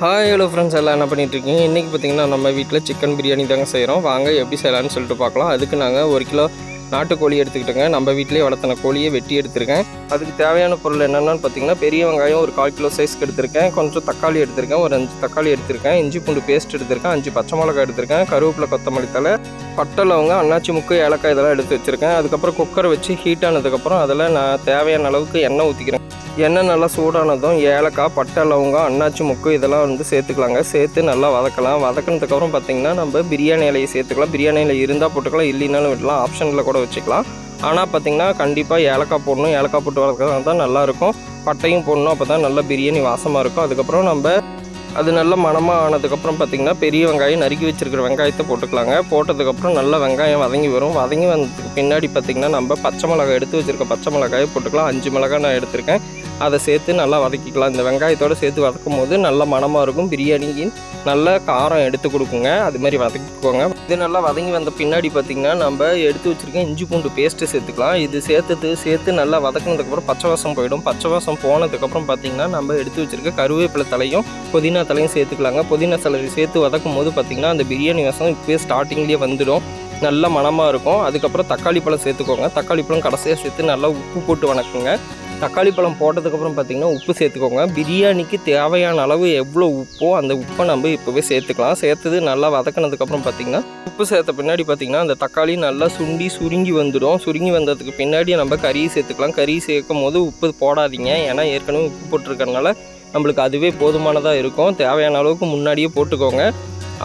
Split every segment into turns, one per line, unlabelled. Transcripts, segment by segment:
Hi hello friends எல்லாம் என்ன பண்ணிட்டு இருக்கீங்க இன்றைக்கி பார்த்தீங்கன்னா நம்ம வீட்டில் சிக்கன் பிரியாணி தாங்க செய்கிறோம் வாங்க எப்படி செய்யலாம்னு சொல்லிட்டு பார்க்கலாம். அதுக்கு நாங்கள் ஒரு கிலோ நாட்டுக்கோழி எடுத்துக்கிட்டோங்க. நம்ம வீட்டிலேயே வளர்த்தின கோழியை வெட்டி எடுத்திருக்கேன். அதுக்கு தேவையான பொருள் என்னென்னு பார்த்தீங்கன்னா பெரிய வெங்காயம் ஒரு கால் கிலோ சைஸ்க்கு எடுத்திருக்கேன். கொஞ்சம் தக்காளி எடுத்திருக்கேன். ஒரு அஞ்சு தக்காளி எடுத்திருக்கேன். இஞ்சி பூண்டு பேஸ்ட் எடுத்திருக்கேன். அஞ்சு பச்சை மிளகாய் எடுத்திருக்கேன். கருவேப்பிலை கொத்தமல்லி தலை பட்டை லவங்க அண்ணாச்சி முக்கு ஏலக்காய் இதெல்லாம் எடுத்து வச்சுருக்கேன். அதுக்கப்புறம் குக்கரை வச்சு ஹீட் ஆனதுக்கப்புறம் அதில் நான் தேவையான அளவுக்கு எண்ணெய் ஊற்றிக்கிறேன் எண்ணெய் நல்லா சூடானதும் ஏலக்காய் பட்டை லவங்கம் அண்ணாச்சி முக்கு இதெல்லாம் வந்து சேர்த்துக்கலாங்க. சேர்த்து நல்லா வதக்கலாம். வதக்கினதுக்கப்புறம் பார்த்திங்கன்னா நம்ம பிரியாணி இலையை சேர்த்துக்கலாம். பிரியாணி இலை இருந்தால் போட்டுக்கலாம் இல்லைனாலும் விடலாம். ஆப்ஷனில் கூட வச்சுக்கலாம். ஆனால் பார்த்திங்கன்னா கண்டிப்பாக ஏலக்காய் போடணும். ஏலக்காய் போட்டு வளர்க்குறது தான் நல்லாயிருக்கும். பட்டையும் போடணும். அப்போ தான் நல்லா பிரியாணி வாசமாக இருக்கும். அதுக்கப்புறம் நம்ம அது நல்ல மணமாக ஆனதுக்கப்புறம் பார்த்திங்கன்னா பெரிய வெங்காயம் நறுக்கி வச்சுருக்கிற வெங்காயத்தை போட்டுக்கலாங்க. போட்டதுக்கப்புறம் நல்லா வெங்காயம் வதங்கி வரும். வதங்கி வந்ததுக்கு பின்னாடி பார்த்திங்கன்னா நம்ம பச்சை மிளகாய் எடுத்து வச்சுருக்க பச்சை மிளகாயை போட்டுக்கலாம். அஞ்சு மிளகாய் நான் எடுத்திருக்கேன். அதை சேர்த்து நல்லா வதக்கிக்கலாம். இந்த வெங்காயத்தோடு சேர்த்து வதக்கும் போது நல்ல மணமாக இருக்கும். பிரியாணிக்கு நல்ல காரம் எடுத்து கொடுக்குங்க. அது மாதிரி வதக்கிக்கோங்க. இது நல்லா வதங்கி வந்த பின்னாடி பார்த்திங்கன்னா நம்ம எடுத்து வச்சுருக்க இஞ்சி பூண்டு பேஸ்ட்டு சேர்த்துக்கலாம். இது சேர்த்துட்டு சேர்த்து நல்லா வதக்கினதுக்கப்புறம் பச்சை வாசம் போயிடும். பச்சை வாசம் போனதுக்கப்புறம் பார்த்திங்கன்னா நம்ம எடுத்து வச்சுருக்க கருவேப்பிலை தலையும் புதினா தலையும் சேர்த்துக்கலாங்க. புதினா தலை சேர்த்து வதக்கும் போது பார்த்திங்கன்னா அந்த பிரியாணி வாசம் இப்போயே ஸ்டார்டிங்லேயே வந்துடும். நல்ல மணமாக இருக்கும். அதுக்கப்புறம் தக்காளி பழம் சேர்த்துக்கோங்க. தக்காளி பழம் கடைசியாக சேர்த்து நல்லா உப்பு போட்டு வணக்குங்க. தக்காளி பழம் போட்டதுக்கப்புறம் பார்த்திங்கன்னா உப்பு சேர்த்துக்கோங்க. பிரியாணிக்கு தேவையான அளவு எவ்வளோ உப்போ அந்த உப்பை நம்ம இப்போவே சேர்த்துக்கலாம். சேர்த்தது நல்லா வதக்கினதுக்கப்புறம் பார்த்திங்கன்னா உப்பு சேர்த்த பின்னாடி பார்த்திங்கன்னா அந்த தக்காளி நல்லா சுண்டி சுருங்கி வந்துடும். சுருங்கி வந்ததுக்கு பின்னாடி நம்ம கறி சேர்த்துக்கலாம். கறி சேர்க்கும் போது உப்பு போடாதீங்க. ஏன்னா ஏற்கனவே உப்பு போட்டிருக்கறனால நம்மளுக்கு அதுவே போதுமானதாக இருக்கும். தேவையான அளவுக்கு முன்னாடியே போட்டுக்கோங்க.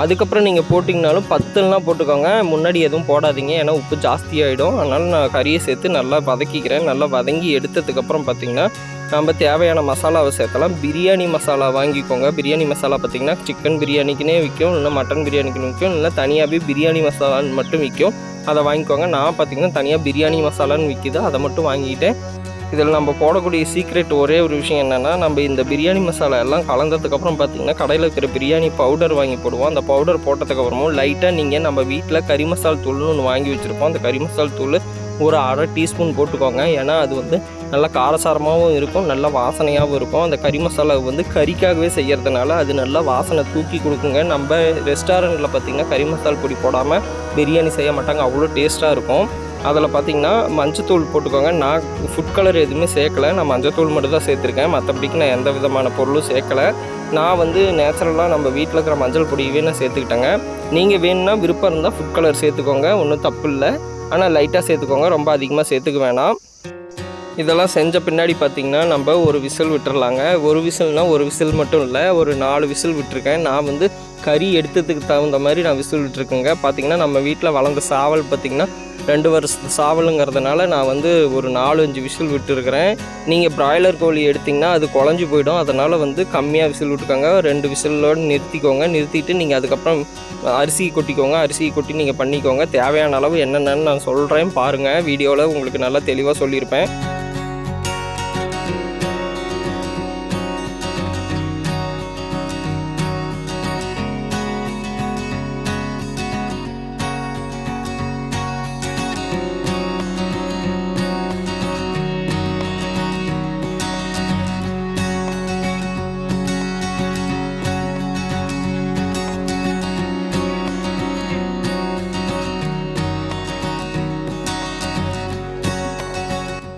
அதுக்கப்புறம் நீங்கள் போட்டிங்கனாலும் பத்துலாம் போட்டுக்கோங்க. முன்னாடி எதுவும் போடாதீங்க. ஏன்னா உப்பு ஜாஸ்தியாகிடும் அதனால் நான் கறியை சேர்த்து நல்லா வதக்கிக்கிறேன். நல்லா வதங்கி எடுத்ததுக்கப்புறம் பார்த்திங்கன்னா நம்ம தேவையான மசாலாவை சேர்க்கலாம். பிரியாணி மசாலா வாங்கிக்கோங்க. பிரியாணி மசாலா பார்த்திங்கன்னா சிக்கன் பிரியாணிக்குனே விற்கும். இல்லை மட்டன் பிரியாணிக்குன்னு விற்கும். இல்லை தனியாகவே பிரியாணி மசாலான்னு மட்டும் விற்கும். அதை வாங்கிக்கோங்க. நான் பார்த்திங்கன்னா தனியாக பிரியாணி மசாலான்னு விற்கிது அதை மட்டும் வாங்கிக்கிட்டேன். இதில் நம்ம போடக்கூடிய சீக்ரெட் ஒரே ஒரு விஷயம் என்னென்னா நம்ம இந்த பிரியாணி மசாலா எல்லாம் கலந்ததுக்கப்புறம் பார்த்திங்கன்னா கடையில் இருக்கிற பிரியாணி பவுடர் வாங்கி போடுவோம். அந்த பவுடர் போட்டதுக்கப்புறமும் லைட்டாக நீங்கள் நம்ம வீட்டில் கறி மசால் தூள்னு ஒன்று வாங்கி வச்சுருப்போம். அந்த கறி மசால் தூள் ஒரு அரை டீஸ்பூன் போட்டுக்கோங்க. ஏன்னா அது வந்து நல்லா காரசாரமாகவும் இருக்கும் நல்லா வாசனையாகவும் இருக்கும். அந்த கறி மசாலா வந்து கறிக்காகவே செய்கிறதுனால அது நல்லா வாசனை தூக்கி கொடுக்குங்க. நம்ம ரெஸ்டாரண்ட்டில் பார்த்திங்கன்னா கறி மசால் பொடி போடாமல் பிரியாணி செய்ய மாட்டாங்க. அவ்வளோ டேஸ்ட்டாக இருக்கும். அதில் பார்த்தீங்கன்னா மஞ்சத்தூள் போட்டுக்கோங்க. நான் ஃபுட் கலர் எதுவுமே சேர்க்கலை. நான் மஞ்சத்தூள் மட்டும் தான் சேர்த்துருக்கேன். மற்றபடிக்கு நான் எந்த விதமான பொருளும் சேர்க்கலை. நான் வந்து நேச்சுரலாக நம்ம வீட்டில் இருக்கிற மஞ்சள் பொடியவே நான் சேர்த்துக்கிட்டேங்க. நீங்கள் வேணும்னா விருப்பம் இருந்தால் ஃபுட் கலர் சேர்த்துக்கோங்க. ஒன்றும் தப்பு இல்லை. ஆனால் லைட்டாக சேர்த்துக்கோங்க. ரொம்ப அதிகமாக சேர்த்துக்க வேணாம். இதெல்லாம் செஞ்ச பின்னாடி பார்த்திங்கன்னா நம்ம ஒரு விசில் விட்டுறலாங்க. ஒரு விசில்னால் ஒரு விசில் மட்டும் இல்லை. ஒரு நாலு விசில் விட்டுருக்கேன். நான் வந்து கறி எடுத்ததுக்கு தகுந்த மாதிரி நான் விசில் விட்டுருக்கேங்க பார்த்திங்கன்னா நம்ம வீட்டில் வளர்ந்த சாவல் பார்த்திங்கன்னா ரெண்டு வருஷத்து சாவலுங்கிறதுனால நான் வந்து ஒரு நாலு அஞ்சு விசில் விட்டுருக்கிறேன். நீங்கள் பிராய்லர் கோழி எடுத்திங்கன்னா அது குழஞ்சி போயிடும். அதனால் வந்து கம்மியாக விசில் விட்டுக்கோங்க. ரெண்டு விசிலோடு நிறுத்திக்கோங்க. நிறுத்திட்டு நீங்கள் அதுக்கப்புறம் அரிசி கொட்டிக்கோங்க. அரிசி கொட்டி நீங்கள் பண்ணிக்கோங்க. தேவையான அளவு என்னென்னு நான் சொல்கிறேன் பாருங்கள் வீடியோவில் உங்களுக்கு நல்லா தெளிவாக சொல்லியிருப்பேன்.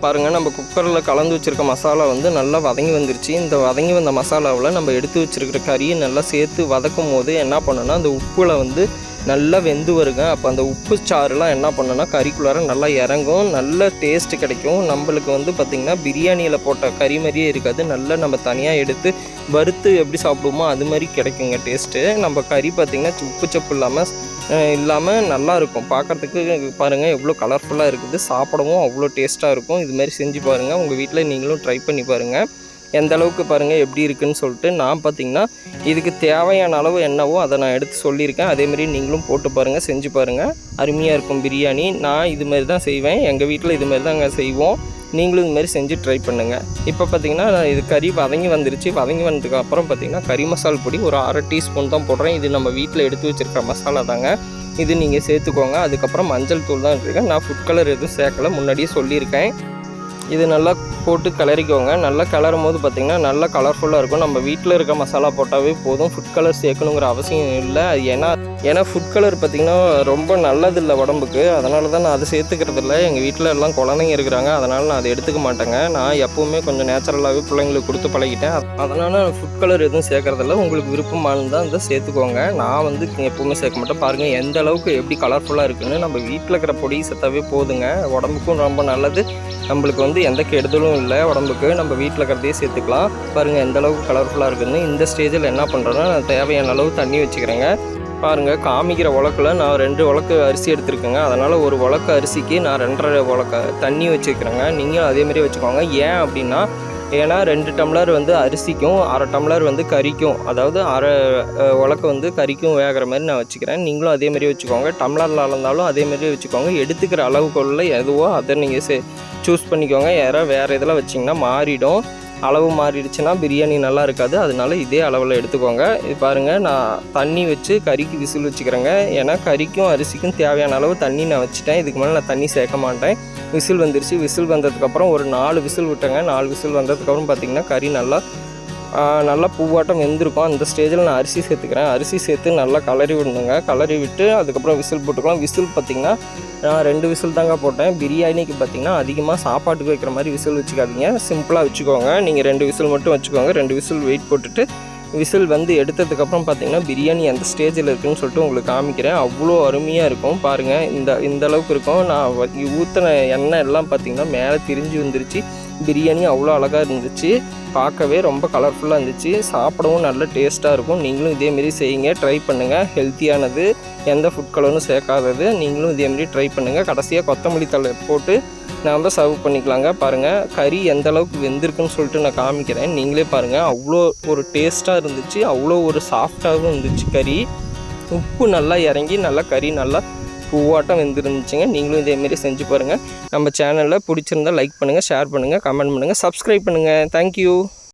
பாருங்கள் நம்ம குக்கரில் கலந்து வச்சுருக்க மசாலா வந்து நல்லா வதங்கி வந்துருச்சு. இந்த வதங்கி வந்த மசாலாவில் நம்ம எடுத்து வச்சுருக்கிற கறியை நல்லா சேர்த்து வதக்கும் போது என்ன பண்ணணும்னா அந்த உப்பில் வந்து நல்லா வெந்து வருங்க. அப்போ அந்த உப்பு சாறுலாம் என்ன பண்ணுன்னா கறிக்குள்ளார நல்லா இறங்கும். நல்ல டேஸ்ட் கிடைக்கும். நம்மளுக்கு வந்து பார்த்திங்கன்னா பிரியாணியில் போட்ட கறி மாதிரியே இருக்காது. நல்லா நம்ம தனியாக எடுத்து வறுத்து எப்படி சாப்பிடுவோமோ அது மாதிரி கிடைக்குங்க டேஸ்ட்டு நம்ம கறி பார்த்திங்கன்னா உப்பு சப்பு இல்லாமல் இல்லாமல் நல்லா இருக்கும். பார்க்குறதுக்கு பாருங்கள் எவ்வளோ கலர்ஃபுல்லாக இருக்குது. சாப்பிடவும் அவ்வளோ டேஸ்ட்டாக இருக்கும். இது மாதிரி செஞ்சு பாருங்கள் உங்கள் வீட்டில் நீங்களும் ட்ரை பண்ணி பாருங்கள் எந்த அளவுக்கு பாருங்கள் எப்படி இருக்குன்னு சொல்லிட்டு நான் பார்த்தீங்கன்னா இதுக்கு தேவையான அளவு என்னவோ அதை நான் எடுத்து சொல்லியிருக்கேன். அதேமாரி நீங்களும் போட்டு பாருங்கள் செஞ்சு பாருங்கள் அருமையாக இருக்கும் பிரியாணி. நான் இது மாதிரி தான் செய்வேன். எங்கள் வீட்டில் இது மாதிரி செய்வோம். நீங்களும் இதுமாதிரி செஞ்சு ட்ரை பண்ணுங்கள் இப்போ பார்த்தீங்கன்னா நான் இது கறி வதங்கி வந்துருச்சு. வதங்கி வந்ததுக்கு அப்புறம் பார்த்தீங்கன்னா கறி மசால் பொடி ஒரு அரை டீஸ்பூன் தான் போடுறேன். இது நம்ம வீட்டில் எடுத்து வச்சுருக்க மசாலா தாங்க. இது நீங்கள் சேர்த்துக்கோங்க. அதுக்கப்புறம் மஞ்சள் தூள் தான் இருக்கேன் நான் ஃபுட் கலர் எதுவும் சேர்க்கல. முன்னாடியே சொல்லியிருக்கேன். இது நல்லா போட்டு கிளறிக்கோங்க. நல்லா கிளறும் போது பார்த்திங்கன்னா நல்லா கலர்ஃபுல்லாக இருக்கும். நம்ம வீட்டில் இருக்க மசாலா போட்டாவே போதும். ஃபுட் கலர் சேர்க்கணுங்கிற அவசியம் இல்லை. அது ஏன்னா ஏன்னா ஃபுட் கலர் பார்த்திங்கன்னா ரொம்ப நல்லது இல்லை உடம்புக்கு. அதனால தான் நான் அதை சேர்த்துக்கிறது இல்லை. எங்கள் வீட்டில் எல்லாம் குழந்தைங்க இருக்கிறாங்க. அதனால் நான் அதை எடுத்துக்க மாட்டேங்க. நான் எப்போவுமே கொஞ்சம் நேச்சுரலாகவே பிள்ளைங்களுக்கு கொடுத்து பழகிட்டேன். அதனால் ஃபுட் கலர் எதுவும் சேர்க்கறதில்ல உங்களுக்கு விருப்பமானதான் இருந்தால் சேர்த்துக்கோங்க. நான் வந்து எப்போவுமே சேர்க்க மாட்டேன். பாருங்கள் எந்த அளவுக்கு எப்படி கலர்ஃபுல்லாக இருக்குன்னு நம்ம வீட்டில் இருக்கிற பொடி சேர்த்தாவே போதுங்க. உடம்புக்கும் ரொம்ப நல்லது. நம்மளுக்கு வந்து எந்த கெடுதலும் இல்லை உடம்புக்கு நம்ம வீட்டில் இருக்கிறதையே சேர்த்துக்கலாம். பாருங்கள் எந்த அளவுக்கு கலர்ஃபுல்லாக இருக்குதுன்னு இந்த ஸ்டேஜில் என்ன பண்ணுறேன்னா நான் தேவையான அளவு தண்ணி வச்சுக்கிறேங்க. பாருங்கள் காமிக்கிற உலக்கில் நான் ரெண்டு உலக்கு அரிசி எடுத்துருக்கேங்க. அதனால் ஒரு உலக்கு அரிசிக்கு நான் ரெண்டரை உலக்க தண்ணி வச்சுக்கிறேங்க. நீங்களும் அதேமாரி வச்சுக்கோங்க. ஏன் அப்படின்னா ஏன்னா ரெண்டு டம்ளர் வந்து அரிசிக்கும் அரை டம்ளர் வந்து கறிக்கும். அதாவது அரை உலக்க வந்து கறிக்கும் வேகிற மாதிரி நான் வச்சுக்கிறேன். நீங்களும் அதேமாரி வச்சுக்கோங்க. டம்ளரில் அளந்தாலும் அதேமாரி வச்சுக்கோங்க. எடுத்துக்கிற அளவுக்குள்ள எதுவோ அதை நீங்கள் சே சூஸ் பண்ணிக்கோங்க. யாரோ வேறு இதில் வச்சிங்கன்னா மாறிடும். அளவு மாறிடுச்சுன்னா பிரியாணி நல்லா இருக்காது. அதனால இதே அளவில் எடுத்துக்கோங்க. இது பாருங்கள் நான் தண்ணி வச்சு கறிக்கு விசில் வச்சுக்கிறேங்க. ஏன்னா கறிக்கும் அரிசிக்கும் தேவையான அளவு தண்ணி நான் வச்சுட்டேன். இதுக்கு மேலே நான் தண்ணி சேர்க்க மாட்டேன். விசில் வந்துருச்சு. விசில் வந்ததுக்கப்புறம் ஒரு நாலு விசில் விட்டேங்க. நாலு விசில் வந்ததுக்கப்புறம் பார்த்திங்கன்னா கறி நல்லா நல்லா பூவாட்டம் வெந்திருக்கும். அந்த ஸ்டேஜில் நான் அரிசி சேர்த்துக்கிறேன். அரிசி சேர்த்து நல்லா கலரி விடணுங்க. கலரி விட்டு அதுக்கப்புறம் விசில் போட்டுக்கலாம். விசில் பார்த்திங்கன்னா நான் ரெண்டு விசில் தாங்க போட்டேன். பிரியாணிக்கு பார்த்திங்கன்னா அதிகமாக சாப்பாட்டுக்கு வைக்கிற மாதிரி விசில் வச்சுக்காதீங்க. சிம்பிளாக வச்சுக்கோங்க. நீங்கள் ரெண்டு விசில் மட்டும் வச்சுக்கோங்க. ரெண்டு விசில் வெயிட் போட்டுட்டு விசில் வந்து எடுத்ததுக்கப்புறம் பார்த்தீங்கன்னா பிரியாணி எந்த ஸ்டேஜில் இருக்குதுன்னு சொல்லிட்டு உங்களுக்கு காமிக்கிறேன். அவ்வளோ அருமையாக இருக்கும். பாருங்கள் இந்த இந்த அளவுக்கு இருக்கும். நான் ஊற்றின எண்ணெய் எல்லாம் பார்த்தீங்கன்னா மேலே திரிஞ்சு வந்துருச்சு. பிரியாணி அவ்வளோ அழகாக இருந்துச்சு. பார்க்கவே ரொம்ப கலர்ஃபுல்லாக இருந்துச்சு. சாப்பிடவும் நல்ல டேஸ்ட்டாக இருக்கும். நீங்களும் இதேமாரி செய்யுங்க. ட்ரை பண்ணுங்கள் ஹெல்த்தியானது எந்த ஃபுட் கலரும் சேர்க்காதது. நீங்களும் இதேமாரி ட்ரை பண்ணுங்கள் கடைசியாக கொத்தமல்லி தழை போட்டு நாம் சர்வ் பண்ணிக்கலாங்க. பாருங்கள் கறி எந்த அளவுக்கு வெந்திருக்குன்னு சொல்லிட்டு நான் காமிக்கிறேன். நீங்களே பாருங்கள் அவ்வளோ ஒரு டேஸ்ட்டாக இருந்துச்சு. அவ்வளோ ஒரு சாஃப்டாகவும் இருந்துச்சு கறி. உப்பு நல்லா இறங்கி நல்லா கறி நல்லா பூவாட்டம் வெந்திருந்துச்சுங்க. நீங்களும் இதேமாரி செஞ்சு பாருங்கள் நம்ம சேனலில் பிடிச்சிருந்தா லைக் பண்ணுங்கள் ஷேர் பண்ணுங்கள் கமெண்ட் பண்ணுங்கள் சப்ஸ்கிரைப் பண்ணுங்கள் தேங்க்யூ